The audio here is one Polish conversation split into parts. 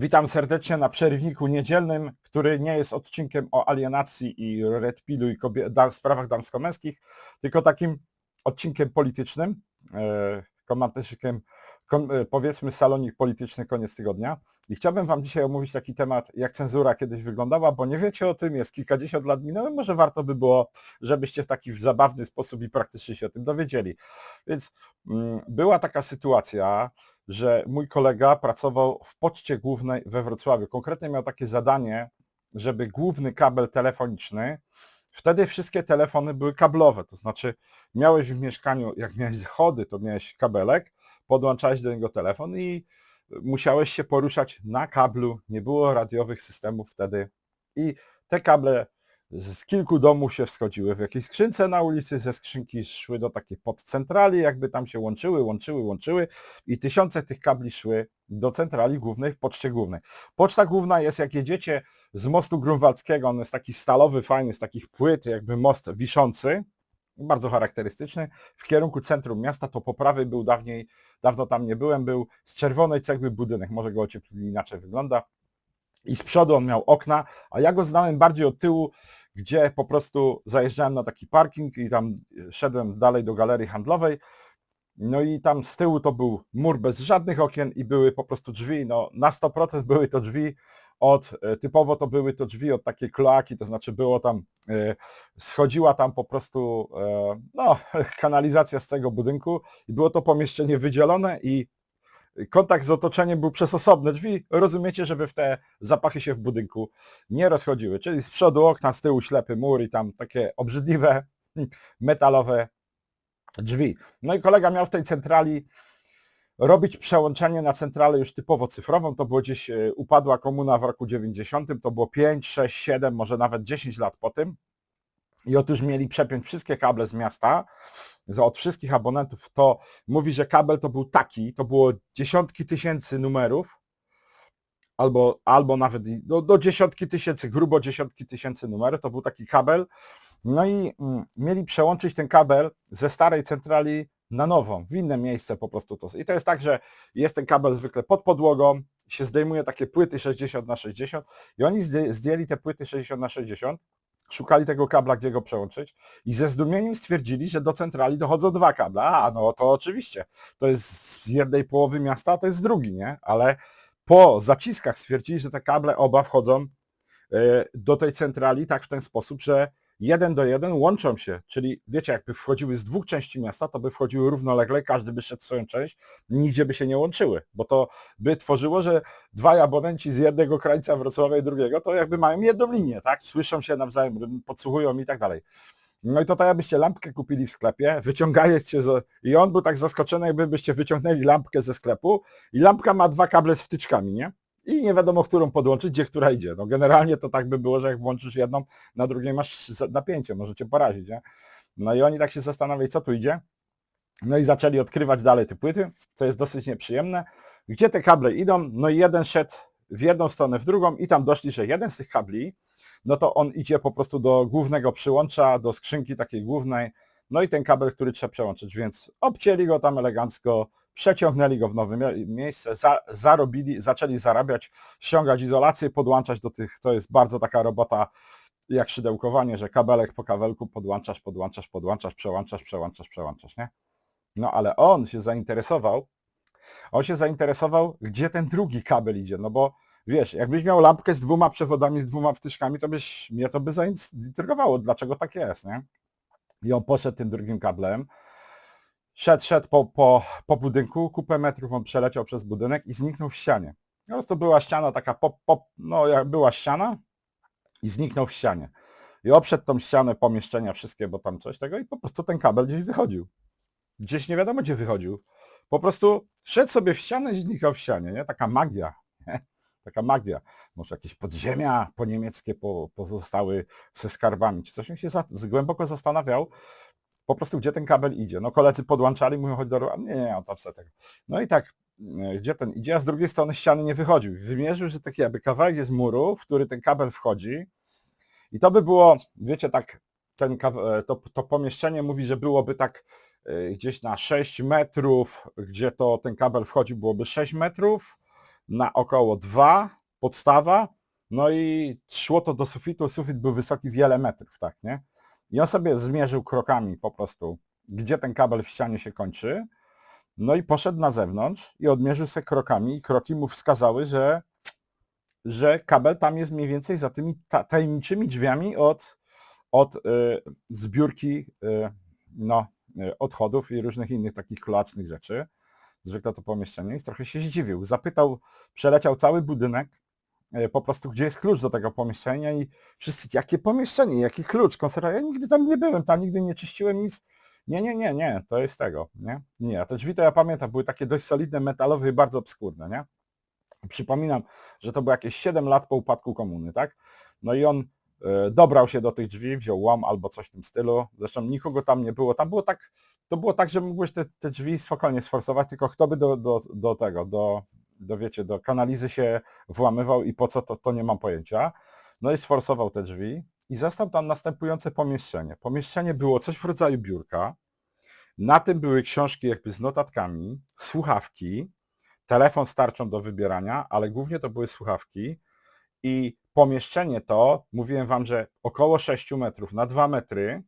Witam serdecznie na przerwniku niedzielnym, który nie jest odcinkiem o alienacji i red pillu i kobie- sprawach damsko-męskich, tylko takim odcinkiem politycznym, e, komatycznym, kom, e, powiedzmy salonik polityczny koniec tygodnia. I chciałbym Wam dzisiaj omówić taki temat, jak cenzura kiedyś wyglądała, bo nie wiecie o tym, jest kilkadziesiąt lat minęło, może warto by było, żebyście w taki zabawny sposób i praktycznie się o tym dowiedzieli. Więc mm, była taka sytuacja, że mój kolega pracował w poczcie głównej we Wrocławiu. Konkretnie miał takie zadanie, żeby główny kabel telefoniczny, wtedy wszystkie telefony były kablowe, to znaczy miałeś w mieszkaniu, jak miałeś schody, to miałeś kabelek, podłączałeś do niego telefon i musiałeś się poruszać na kablu, nie było radiowych systemów wtedy i te kable z kilku domów się wschodziły w jakiejś skrzynce na ulicy, ze skrzynki szły do takiej podcentrali, jakby tam się łączyły, łączyły, łączyły i tysiące tych kabli szły do centrali głównej w Poczcie Głównej. Poczta Główna jest, jak jedziecie z mostu grunwaldzkiego, on jest taki stalowy, fajny, z takich płyt, jakby most wiszący, bardzo charakterystyczny, w kierunku centrum miasta, to po prawej był dawniej, dawno tam nie byłem, był z czerwonej cegły budynek, może go ocieplili inaczej wygląda, i z przodu on miał okna, a ja go znałem bardziej od tyłu, gdzie po prostu zajeżdżałem na taki parking i tam szedłem dalej do galerii handlowej. No i tam z tyłu to był mur bez żadnych okien i były po prostu drzwi, no na 100% były to drzwi od, e, typowo to były to drzwi od takiej kloaki, to znaczy było tam, e, schodziła tam po prostu, e, no, kanalizacja z tego budynku i było to pomieszczenie wydzielone i kontakt z otoczeniem był przez osobne drzwi, rozumiecie, żeby w te zapachy się w budynku nie rozchodziły. Czyli z przodu okna, z tyłu ślepy mur i tam takie obrzydliwe, metalowe drzwi. No i kolega miał w tej centrali robić przełączenie na centralę już typowo cyfrową. To było gdzieś, e, upadła komuna w roku 90, to było 5, 6, 7, może nawet 10 lat po tym. I otóż mieli przepiąć wszystkie kable z miasta, od wszystkich abonentów, to mówi, że kabel to był taki, to było dziesiątki tysięcy numerów, albo, albo nawet do, do dziesiątki tysięcy, grubo dziesiątki tysięcy numerów, to był taki kabel. No i mm, mieli przełączyć ten kabel ze starej centrali na nową, w inne miejsce po prostu to. I to jest tak, że jest ten kabel zwykle pod podłogą, się zdejmuje takie płyty 60 na 60 i oni zdję- zdjęli te płyty 60 na 60 szukali tego kabla, gdzie go przełączyć i ze zdumieniem stwierdzili, że do centrali dochodzą dwa kabla. A, no to oczywiście, to jest z jednej połowy miasta, a to jest drugi, nie? Ale po zaciskach stwierdzili, że te kable oba wchodzą e, do tej centrali tak w ten sposób, że jeden do jeden łączą się, czyli wiecie, jakby wchodziły z dwóch części miasta, to by wchodziły równolegle, każdy by szedł swoją część, nigdzie by się nie łączyły, bo to by tworzyło, że dwaj abonenci z jednego krańca Wrocławia i drugiego, to jakby mają jedną linię, tak? Słyszą się nawzajem, podsłuchują i tak dalej. No i to tak jakbyście lampkę kupili w sklepie, wyciągajecie z... i on był tak zaskoczony, jakbyście wyciągnęli lampkę ze sklepu i lampka ma dwa kable z wtyczkami, nie? I nie wiadomo, którą podłączyć, gdzie która idzie. No generalnie to tak by było, że jak włączysz jedną, na drugiej masz napięcie, może cię porazić, nie? No i oni tak się zastanawiali, co tu idzie. No i zaczęli odkrywać dalej te płyty, co jest dosyć nieprzyjemne. Gdzie te kable idą? No i jeden szedł w jedną stronę, w drugą i tam doszli, że jeden z tych kabli, no to on idzie po prostu do głównego przyłącza, do skrzynki takiej głównej, no i ten kabel, który trzeba przełączyć, więc obcięli go tam elegancko, przeciągnęli go w nowe mie- miejsce, za, zarobili, zaczęli zarabiać, ściągać izolację, podłączać do tych, to jest bardzo taka robota jak szydełkowanie, że kabelek po kabelku podłączasz, podłączasz, podłączasz, przełączasz, przełączasz, przełączasz, nie? No ale on się zainteresował, on się zainteresował, gdzie ten drugi kabel idzie, no bo wiesz, jakbyś miał lampkę z dwoma przewodami, z dwoma wtyczkami, to byś, mnie to by zaintrygowało, dlaczego tak jest, nie? I on poszedł tym drugim kablem, szedł, szedł po, po, po budynku, kupę metrów on przeleciał przez budynek i zniknął w ścianie. No to była ściana taka, pop, pop, no jak była ściana i zniknął w ścianie. I obszedł tą ścianę pomieszczenia wszystkie, bo tam coś tego i po prostu ten kabel gdzieś wychodził. Gdzieś nie wiadomo gdzie wychodził. Po prostu szedł sobie w ścianę i znikał w ścianie, nie? Taka magia. Taka magia. Może jakieś podziemia po niemieckie po, pozostały ze skarbami, czy coś. On się za, głęboko zastanawiał, po prostu gdzie ten kabel idzie. No koledzy podłączali, mówią, chodź do ru- a Nie, nie, on tam tego. No i tak, e, gdzie ten idzie, a z drugiej strony ściany nie wychodził. Wymierzył, że taki jakby kawałek jest muru, w który ten kabel wchodzi i to by było, wiecie, tak, ten, e, to, to pomieszczenie mówi, że byłoby tak e, gdzieś na 6 metrów, gdzie to ten kabel wchodzi, byłoby 6 metrów, na około 2, podstawa, no i szło to do sufitu, sufit był wysoki wiele metrów, tak, nie? I on sobie zmierzył krokami po prostu, gdzie ten kabel w ścianie się kończy, no i poszedł na zewnątrz i odmierzył sobie krokami i kroki mu wskazały, że, że kabel tam jest mniej więcej za tymi ta, tajemniczymi drzwiami od, od y, zbiórki y, no, y, odchodów i różnych innych takich kloacznych rzeczy. Zwykle to pomieszczenie i trochę się zdziwił. Zapytał, przeleciał cały budynek, po prostu gdzie jest klucz do tego pomieszczenia i wszyscy, jakie pomieszczenie, jaki klucz, konserwa, ja nigdy tam nie byłem, tam nigdy nie czyściłem nic, nie, nie, nie, nie, to jest tego, nie? Nie, a te drzwi to ja pamiętam, były takie dość solidne, metalowe i bardzo obskurne, nie? Przypominam, że to było jakieś 7 lat po upadku komuny, tak? No i on e, dobrał się do tych drzwi, wziął łom albo coś w tym stylu, zresztą nikogo tam nie było, tam było tak, to było tak, że mógłbyś te, te drzwi spokojnie sforsować, tylko kto by do, do, do tego, do, do wiecie, do kanalizy się włamywał i po co, to, to nie mam pojęcia. No i sforsował te drzwi i zastał tam następujące pomieszczenie. Pomieszczenie było coś w rodzaju biurka, na tym były książki jakby z notatkami, słuchawki, telefon z tarczą do wybierania, ale głównie to były słuchawki i pomieszczenie to, mówiłem Wam, że około 6 metrów na 2 metry,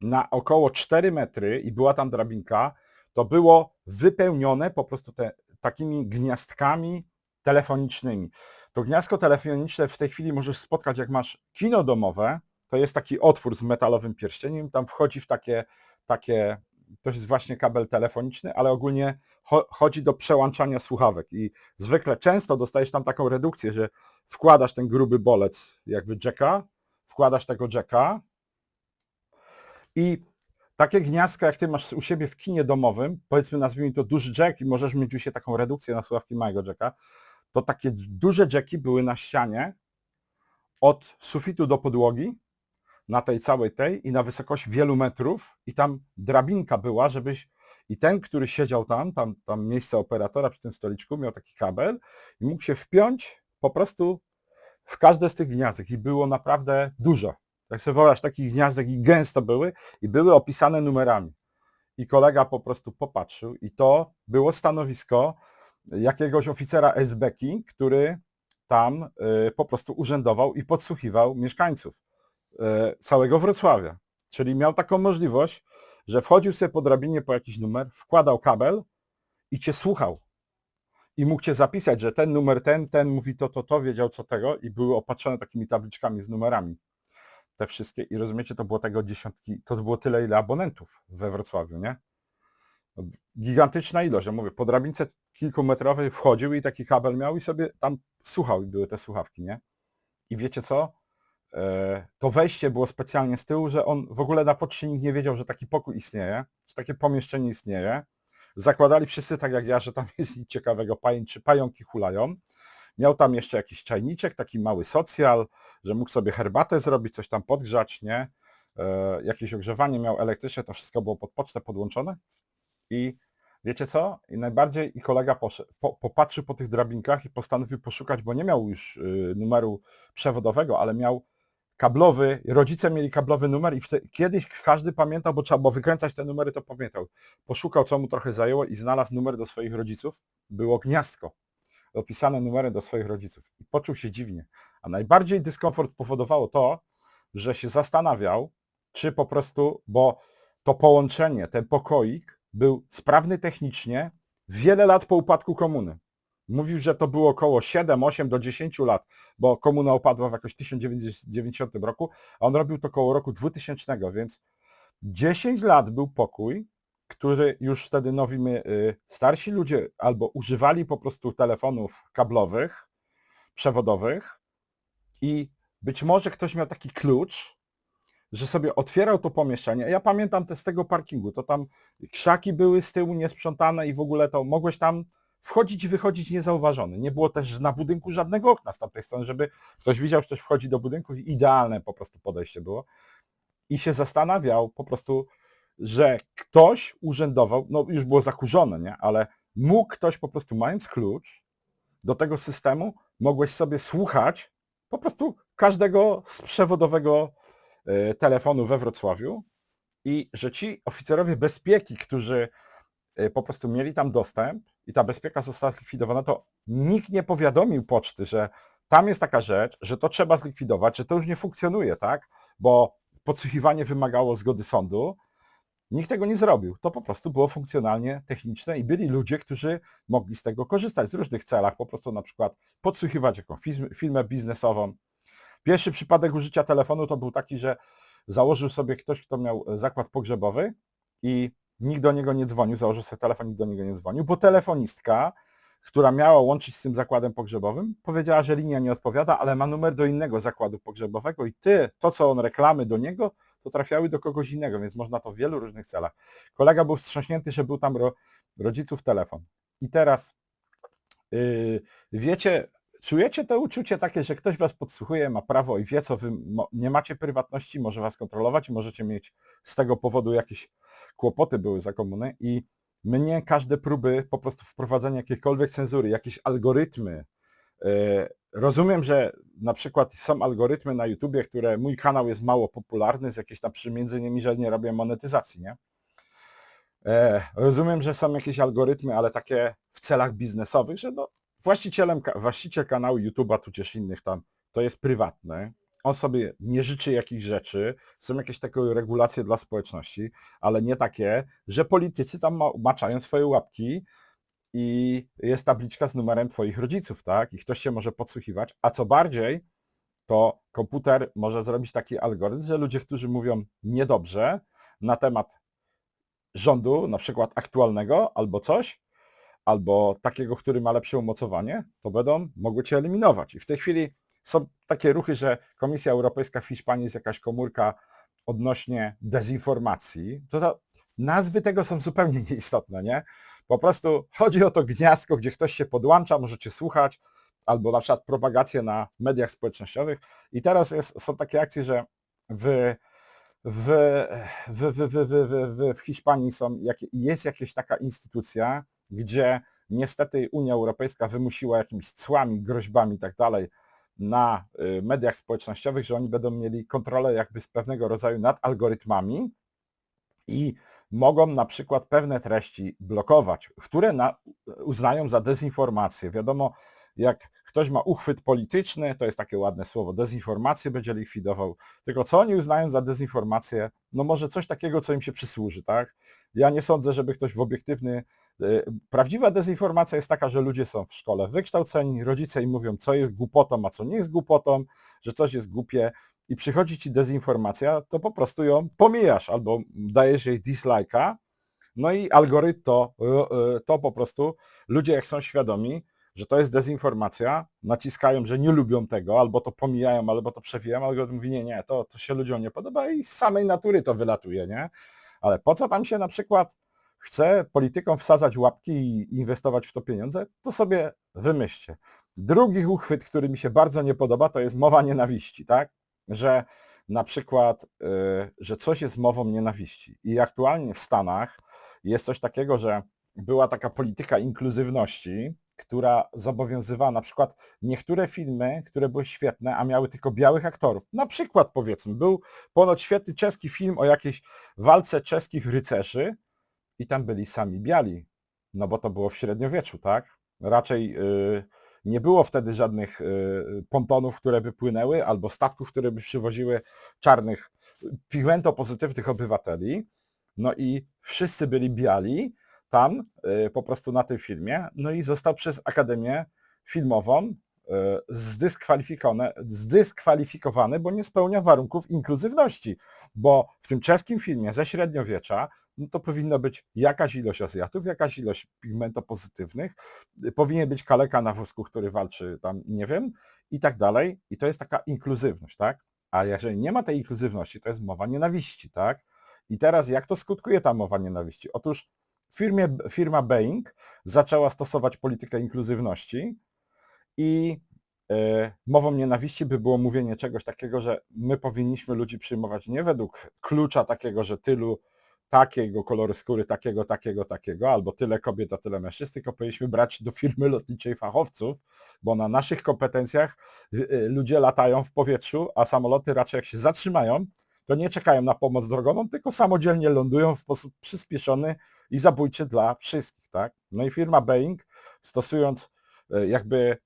na około 4 metry i była tam drabinka, to było wypełnione po prostu te, takimi gniazdkami telefonicznymi. To gniazdko telefoniczne w tej chwili możesz spotkać, jak masz kino domowe, to jest taki otwór z metalowym pierścieniem, tam wchodzi w takie, takie to jest właśnie kabel telefoniczny, ale ogólnie cho chodzi do przełączania słuchawek i zwykle często dostajesz tam taką redukcję, że wkładasz ten gruby bolec jakby jacka, wkładasz tego jacka i takie gniazdka jak ty masz u siebie w kinie domowym, powiedzmy nazwijmy to duży jack i możesz mieć u siebie taką redukcję na słuchawki małego jacka, to takie duże jacki były na ścianie od sufitu do podłogi na tej całej tej i na wysokość wielu metrów i tam drabinka była, żebyś i ten, który siedział tam, tam, tam miejsce operatora przy tym stoliczku, miał taki kabel i mógł się wpiąć po prostu w każde z tych gniazdek i było naprawdę dużo. Jak sobie wyobraź, takich gniazdek i gęsto były i były opisane numerami. I kolega po prostu popatrzył i to było stanowisko jakiegoś oficera SBki, który tam y, po prostu urzędował i podsłuchiwał mieszkańców. E, całego Wrocławia. Czyli miał taką możliwość, że wchodził sobie po drabinie po jakiś numer, wkładał kabel i cię słuchał. I mógł cię zapisać, że ten numer ten, ten mówi to, to, to, wiedział co tego i były opatrzone takimi tabliczkami z numerami. Te wszystkie. I rozumiecie, to było tego dziesiątki, to było tyle, ile abonentów we Wrocławiu, nie? No, gigantyczna ilość. Ja mówię, po drabince kilkumetrowej wchodził i taki kabel miał i sobie tam słuchał i były te słuchawki, nie? I wiecie co? E, to wejście było specjalnie z tyłu, że on w ogóle na nikt nie wiedział, że taki pokój istnieje, że takie pomieszczenie istnieje. Zakładali wszyscy tak jak ja, że tam jest nic ciekawego, czy pająki hulają. Miał tam jeszcze jakiś czajniczek, taki mały socjal, że mógł sobie herbatę zrobić, coś tam podgrzać, nie? E, jakieś ogrzewanie miał elektryczne, to wszystko było pod pocztę podłączone. I wiecie co? I najbardziej i kolega poszedł, po, popatrzył po tych drabinkach i postanowił poszukać, bo nie miał już y, numeru przewodowego, ale miał kablowy, rodzice mieli kablowy numer i wtedy, kiedyś każdy pamiętał, bo trzeba było wykręcać te numery, to pamiętał. Poszukał, co mu trochę zajęło i znalazł numer do swoich rodziców. Było gniazdko, opisane numery do swoich rodziców. I poczuł się dziwnie. A najbardziej dyskomfort powodowało to, że się zastanawiał, czy po prostu, bo to połączenie, ten pokoik był sprawny technicznie wiele lat po upadku komuny. Mówił, że to było około 7, 8 do 10 lat, bo komuna opadła w jakoś 1990 roku, a on robił to około roku 2000, więc 10 lat był pokój, który już wtedy nowi y, starsi ludzie albo używali po prostu telefonów kablowych, przewodowych i być może ktoś miał taki klucz, że sobie otwierał to pomieszczenie. Ja pamiętam te z tego parkingu, to tam krzaki były z tyłu niesprzątane i w ogóle to mogłeś tam wchodzić i wychodzić niezauważony. Nie było też na budynku żadnego okna z tamtej strony, żeby ktoś widział, że ktoś wchodzi do budynku idealne po prostu podejście było. I się zastanawiał po prostu, że ktoś urzędował, no już było zakurzone, nie? Ale mógł ktoś po prostu mając klucz do tego systemu, mogłeś sobie słuchać po prostu każdego z przewodowego e, telefonu we Wrocławiu i że ci oficerowie bezpieki, którzy e, po prostu mieli tam dostęp, i ta bezpieka została zlikwidowana, to nikt nie powiadomił poczty, że tam jest taka rzecz, że to trzeba zlikwidować, że to już nie funkcjonuje, tak? Bo podsłuchiwanie wymagało zgody sądu. Nikt tego nie zrobił. To po prostu było funkcjonalnie techniczne i byli ludzie, którzy mogli z tego korzystać w różnych celach, po prostu na przykład podsłuchiwać jakąś firmę biznesową. Pierwszy przypadek użycia telefonu to był taki, że założył sobie ktoś, kto miał zakład pogrzebowy i nikt do niego nie dzwonił, założył sobie telefon, nikt do niego nie dzwonił, bo telefonistka, która miała łączyć z tym zakładem pogrzebowym, powiedziała, że linia nie odpowiada, ale ma numer do innego zakładu pogrzebowego i ty, to co on reklamy do niego, to trafiały do kogoś innego, więc można to w wielu różnych celach. Kolega był wstrząśnięty, że był tam ro, rodziców telefon. I teraz yy, wiecie, czujecie to uczucie takie, że ktoś was podsłuchuje, ma prawo i wie, co wy nie macie prywatności, może was kontrolować i możecie mieć z tego powodu jakieś kłopoty były za komuny i mnie każde próby po prostu wprowadzenia jakiejkolwiek cenzury, jakieś algorytmy. E, rozumiem, że na przykład są algorytmy na YouTubie, które mój kanał jest mało popularny, z jakieś tam między innymi, że nie robię monetyzacji, nie? E, rozumiem, że są jakieś algorytmy, ale takie w celach biznesowych, że no, właścicielem, właściciel kanału YouTube'a, tudzież innych tam, to jest prywatne, on sobie nie życzy jakichś rzeczy, są jakieś takie regulacje dla społeczności, ale nie takie, że politycy tam maczają swoje łapki i jest tabliczka z numerem twoich rodziców, tak? I ktoś się może podsłuchiwać, a co bardziej, to komputer może zrobić taki algorytm, że ludzie, którzy mówią niedobrze na temat rządu, na przykład aktualnego albo coś, albo takiego, który ma lepsze umocowanie, to będą mogły cię eliminować. I w tej chwili są takie ruchy, że Komisja Europejska w Hiszpanii jest jakaś komórka odnośnie dezinformacji. To, to nazwy tego są zupełnie nieistotne, nie? Po prostu chodzi o to gniazdko, gdzie ktoś się podłącza, możecie słuchać, albo na przykład propagację na mediach społecznościowych. I teraz jest, są takie akcje, że w, w, w, w, w, w, w, Hiszpanii są, jest jakaś taka instytucja, gdzie niestety Unia Europejska wymusiła jakimiś cłami, groźbami i tak dalej na y, mediach społecznościowych, że oni będą mieli kontrolę jakby z pewnego rodzaju nad algorytmami i mogą na przykład pewne treści blokować, które na, uznają za dezinformację. Wiadomo, jak ktoś ma uchwyt polityczny, to jest takie ładne słowo, dezinformację będzie likwidował. Tylko co oni uznają za dezinformację? No może coś takiego, co im się przysłuży, tak? Ja nie sądzę, żeby ktoś w obiektywny Y, prawdziwa dezinformacja jest taka, że ludzie są w szkole wykształceni, rodzice im mówią, co jest głupotą, a co nie jest głupotą, że coś jest głupie i przychodzi ci dezinformacja, to po prostu ją pomijasz albo dajesz jej dislike'a, no i algorytm to, y, y, to po prostu, ludzie jak są świadomi, że to jest dezinformacja, naciskają, że nie lubią tego, albo to pomijają, albo to przewijają, algorytm mówi, nie, nie, to, to się ludziom nie podoba i z samej natury to wylatuje, nie? Ale po co tam się na przykład chce politykom wsadzać łapki i inwestować w to pieniądze, to sobie wymyślcie. Drugi uchwyt, który mi się bardzo nie podoba, to jest mowa nienawiści, tak? Że na przykład, yy, że coś jest mową nienawiści. I aktualnie w Stanach jest coś takiego, że była taka polityka inkluzywności, która zobowiązywała na przykład niektóre filmy, które były świetne, a miały tylko białych aktorów. Na przykład powiedzmy, był ponoć świetny czeski film o jakiejś walce czeskich rycerzy, i tam byli sami biali, no bo to było w średniowieczu, tak? Raczej y, nie było wtedy żadnych y, pontonów, które by płynęły, albo statków, które by przywoziły czarnych, pigmentopozytywnych obywateli, no i wszyscy byli biali tam, y, po prostu na tym filmie, no i został przez Akademię Filmową zdyskwalifikowany, zdyskwalifikowany, bo nie spełnia warunków inkluzywności, bo w tym czeskim filmie ze średniowiecza no to powinno być jakaś ilość Azjatów, jakaś ilość pigmentopozytywnych, y, powinien być kaleka na wózku, który walczy tam, nie wiem, i tak dalej. I to jest taka inkluzywność, tak? A jeżeli nie ma tej inkluzywności, to jest mowa nienawiści, tak? I teraz jak to skutkuje ta mowa nienawiści? Otóż firmie, firma Boeing zaczęła stosować politykę inkluzywności i yy, mową nienawiści by było mówienie czegoś takiego, że my powinniśmy ludzi przyjmować nie według klucza takiego, że tylu takiego koloru skóry, takiego, takiego, takiego, albo tyle kobiet, a tyle mężczyzn, tylko powinniśmy brać do firmy lotniczej fachowców, bo na naszych kompetencjach y, y, ludzie latają w powietrzu, a samoloty raczej jak się zatrzymają, to nie czekają na pomoc drogową, tylko samodzielnie lądują w sposób przyspieszony i zabójczy dla wszystkich, tak? No i firma Boeing, stosując e, jakby,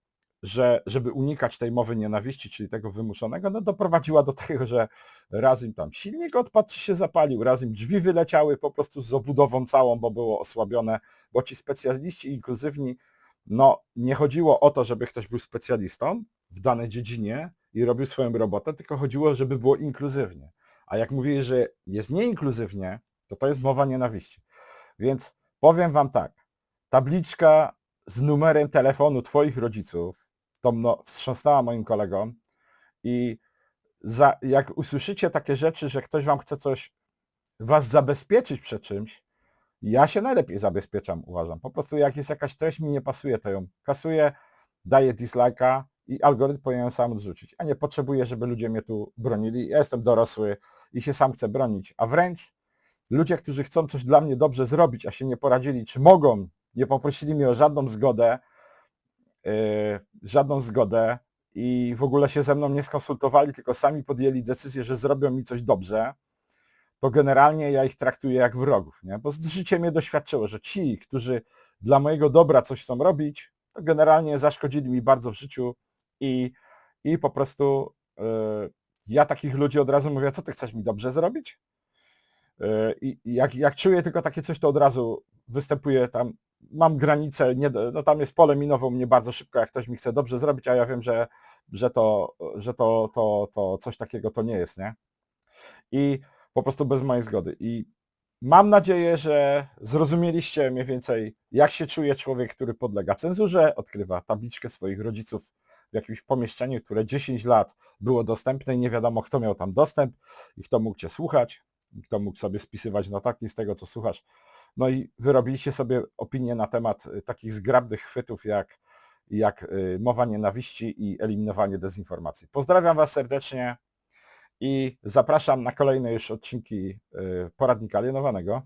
że żeby unikać tej mowy nienawiści, czyli tego wymuszonego, no doprowadziła do tego, że raz im tam silnik odpadł, się zapalił, raz im drzwi wyleciały po prostu z obudową całą, bo było osłabione, bo ci specjaliści inkluzywni, no nie chodziło o to, żeby ktoś był specjalistą w danej dziedzinie i robił swoją robotę, tylko chodziło, żeby było inkluzywnie. A jak mówili, że jest nieinkluzywnie, to to jest mowa nienawiści. Więc powiem Wam tak, tabliczka z numerem telefonu Twoich rodziców, to no, wstrząsnęła moim kolegom i za, jak usłyszycie takie rzeczy, że ktoś Wam chce coś, Was zabezpieczyć przed czymś, ja się najlepiej zabezpieczam, uważam. Po prostu jak jest jakaś treść mi nie pasuje, to ją kasuję, daję dislike'a i algorytm powinien sam odrzucić. A nie potrzebuję, żeby ludzie mnie tu bronili. Ja jestem dorosły i się sam chcę bronić. A wręcz ludzie, którzy chcą coś dla mnie dobrze zrobić, a się nie poradzili, czy mogą, nie poprosili mnie o żadną zgodę, żadną zgodę i w ogóle się ze mną nie skonsultowali, tylko sami podjęli decyzję, że zrobią mi coś dobrze, to generalnie ja ich traktuję jak wrogów, nie? Bo życie mnie doświadczyło, że ci, którzy dla mojego dobra coś chcą robić, to generalnie zaszkodzili mi bardzo w życiu i, i po prostu yy, ja takich ludzi od razu mówię, co ty chcesz mi dobrze zrobić? Yy, I jak, jak czuję tylko takie coś, to od razu występuję tam, mam granicę, nie, no tam jest pole minowe u mnie bardzo szybko, jak ktoś mi chce dobrze zrobić, a ja wiem, że, że, to, że to, to, to coś takiego to nie jest, nie? I po prostu bez mojej zgody. I mam nadzieję, że zrozumieliście mniej więcej, jak się czuje człowiek, który podlega cenzurze, odkrywa tabliczkę swoich rodziców w jakimś pomieszczeniu, które 10 lat było dostępne i nie wiadomo, kto miał tam dostęp i kto mógł Cię słuchać, i kto mógł sobie spisywać notatki z tego, co słuchasz. No i wyrobiliście sobie opinię na temat y, takich zgrabnych chwytów, jak, jak y, mowa nienawiści i eliminowanie dezinformacji. Pozdrawiam Was serdecznie i zapraszam na kolejne już odcinki y, poradnika alienowanego.